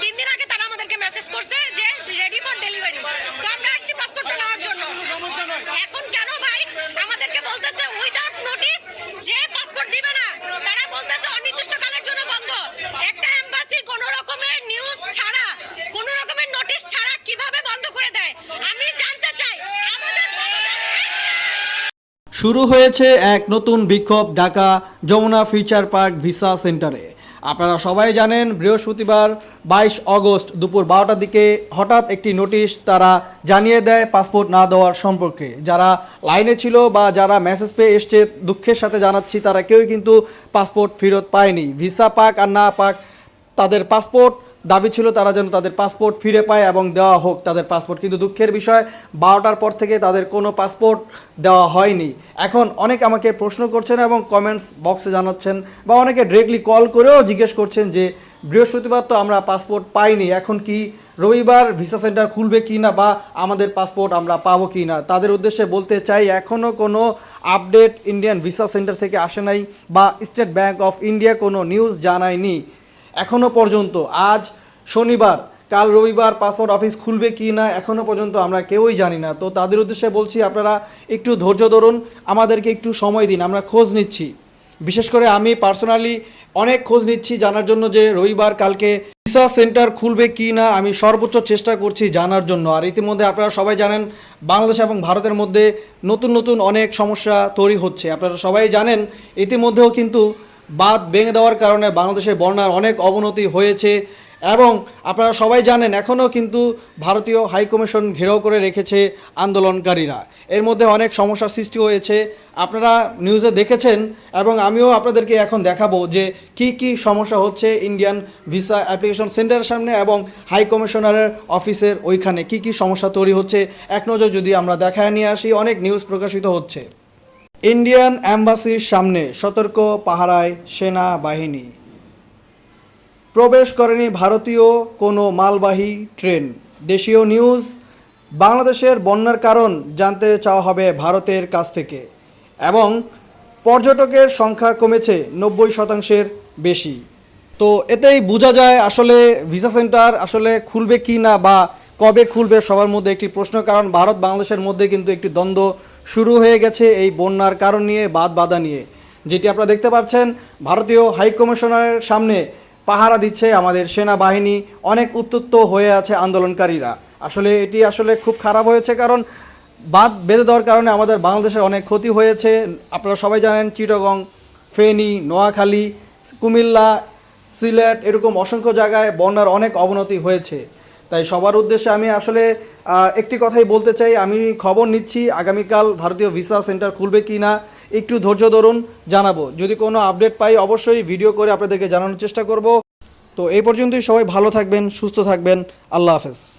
তিন দিন আগে তারা আমাদেরকে মেসেজ করছে যে রেডি ফর ডেলিভারি তো আমরা নেওয়ার জন্য। এখন কেন ভাই আমাদেরকে বলতেছে উইদাউট নোটিস যে পাসপোর্ট দিবে না? তারা বলতেছে অনির্দিষ্টকালের শুরু হয়েছে এক নতুন বিক্ষোভ Dhaka Jamuna future park visa সেন্টারে। আপনারা সবাই জানেন, বৃহস্পতিবার বাইশ অগস্ট দুপুর বারোটার দিকে হঠাৎ একটি নোটিশ তারা জানিয়ে দেয় পাসপোর্ট না দেওয়ার সম্পর্কে। যারা লাইনে ছিল বা যারা মেসেজ পেয়ে এসছে, দুঃখের সাথে জানাচ্ছি, তারা কেউই কিন্তু পাসপোর্ট ফেরত পায়নি। ভিসা পাক আর না পাক, তাদের পাসপোর্ট দাবি ছিল তারা যেন তাদের পাসপোর্ট ফিরে পায় এবং দেওয়া হোক তাদের পাসপোর্ট। কিন্তু দুঃখের বিষয়, বারোটার পর থেকে তাদের কোনো পাসপোর্ট দেওয়া হয়নি। এখন অনেক আমাকে প্রশ্ন করছেন এবং কমেন্টস বক্সে জানাচ্ছেন বা অনেকে ডিরেক্টলি কল করেও জিজ্ঞেস করছেন যে, বৃহস্পতিবার তো আমরা পাসপোর্ট পাইনি, এখন কি রবিবার ভিসা সেন্টার খুলবে কি না বা আমাদের পাসপোর্ট আমরা পাবো কি না? তাদের উদ্দেশ্যে বলতে চাই এখনও কোনো আপডেট ইন্ডিয়ান ভিসা সেন্টার থেকে আসে নাই বা স্টেট ব্যাংক অফ ইন্ডিয়া কোনো নিউজ জানায়নি। এখনও পর্যন্ত, আজ শনিবার, কাল রবিবার পাসপোর্ট অফিস খুলবে কি না এখনও পর্যন্ত আমরা কেউই জানি না। তো তাদের উদ্দেশ্যে বলছি, আপনারা একটু ধৈর্য ধরুন, আমাদেরকে একটু সময় দিন, আমরা খোঁজ নিচ্ছি। বিশেষ করে আমি পার্সোনালি অনেক খোঁজ নিচ্ছি জানার জন্য যে রবিবার কালকে ভিসা সেন্টার খুলবে কি না, আমি সর্বোচ্চ চেষ্টা করছি জানার জন্য। আর ইতিমধ্যে আপনারা সবাই জানেন, বাংলাদেশ এবং ভারতের মধ্যে নতুন নতুন অনেক সমস্যা তৈরি হচ্ছে। আপনারা সবাই জানেন, ইতিমধ্যেও কিন্তু বাঁধ ভেঙে দেওয়ার কারণে বাংলাদেশে বন্যার অনেক অবনতি হয়েছে এবং আপনারা সবাই জানেন, এখনও কিন্তু ভারতীয় হাইকমিশন ঘেরাও করে রেখেছে আন্দোলনকারীরা। এর মধ্যে অনেক সমস্যার সৃষ্টি হয়েছে। আপনারা নিউজে দেখেছেন এবং আমিও আপনাদেরকে এখন দেখাবো যে কি কি সমস্যা হচ্ছে ইন্ডিয়ান ভিসা অ্যাপ্লিকেশন সেন্টারের সামনে এবং হাই কমিশনারের অফিসের ওইখানে। কি কি সমস্যা তৈরি হচ্ছে? এক নজর যদি আমরা দেখায় নিয়ে আসি, অনেক নিউজ প্রকাশিত হচ্ছে। ইন্ডিয়ান অ্যাম্বাসির সামনে সতর্ক পাহারায় সেনাবাহিনী। প্রবেশ করেনি ভারতীয় কোনো মালবাহী ট্রেন। দেশীয় নিউজ, বাংলাদেশের বন্যার কারণ জানতে চাওয়া হবে ভারতের কাছ থেকে এবং পর্যটকের সংখ্যা কমেছে নব্বই শতাংশের বেশি। তো এতেই বোঝা যায় আসলে ভিসা সেন্টার আসলে খুলবে কি না বা কবে খুলবে সবার মধ্যে একটি প্রশ্ন, কারণ ভারত বাংলাদেশের মধ্যে কিন্তু একটি দ্বন্দ্ব শুরু হয়ে গেছে এই বন্যার কারণ নিয়ে বাদ বাধা নিয়ে। যেটি আপনারা দেখতে পাচ্ছেন, ভারতীয় হাইকমিশনারের সামনে পাহারা দিচ্ছে আমাদের সেনাবাহিনী, অনেক উত্তপ্ত হয়ে আছে আন্দোলনকারীরা। আসলে এটি আসলে খুব খারাপ হয়েছে কারণ বাঁধ বেঁধে দেওয়ার কারণে আমাদের বাংলাদেশের অনেক ক্ষতি হয়েছে। আপনারা সবাই জানেন, চিটগং, ফেনী, নোয়াখালী, কুমিল্লা, সিলেট, এরকম অসংখ্য জায়গায় বন্যার অনেক অবনতি হয়েছে। তাই সবার উদ্দেশ্যে আমি আসলে একটি কথাই বলতে চাই। আমি খবর নিচ্ছি, আগামীকাল ভারতীয় ভিসা সেন্টার খুলবে কি না, একটু ধৈর্য ধরুন, জানাব। যদি কোনো আপডেট পাই, অবশ্যই ভিডিও করে আপনাদেরকে জানানোর চেষ্টা করব। তো এই পর্যন্তই সবাই ভালো থাকবেন, সুস্থ থাকবেন। আল্লাহ হাফেজ।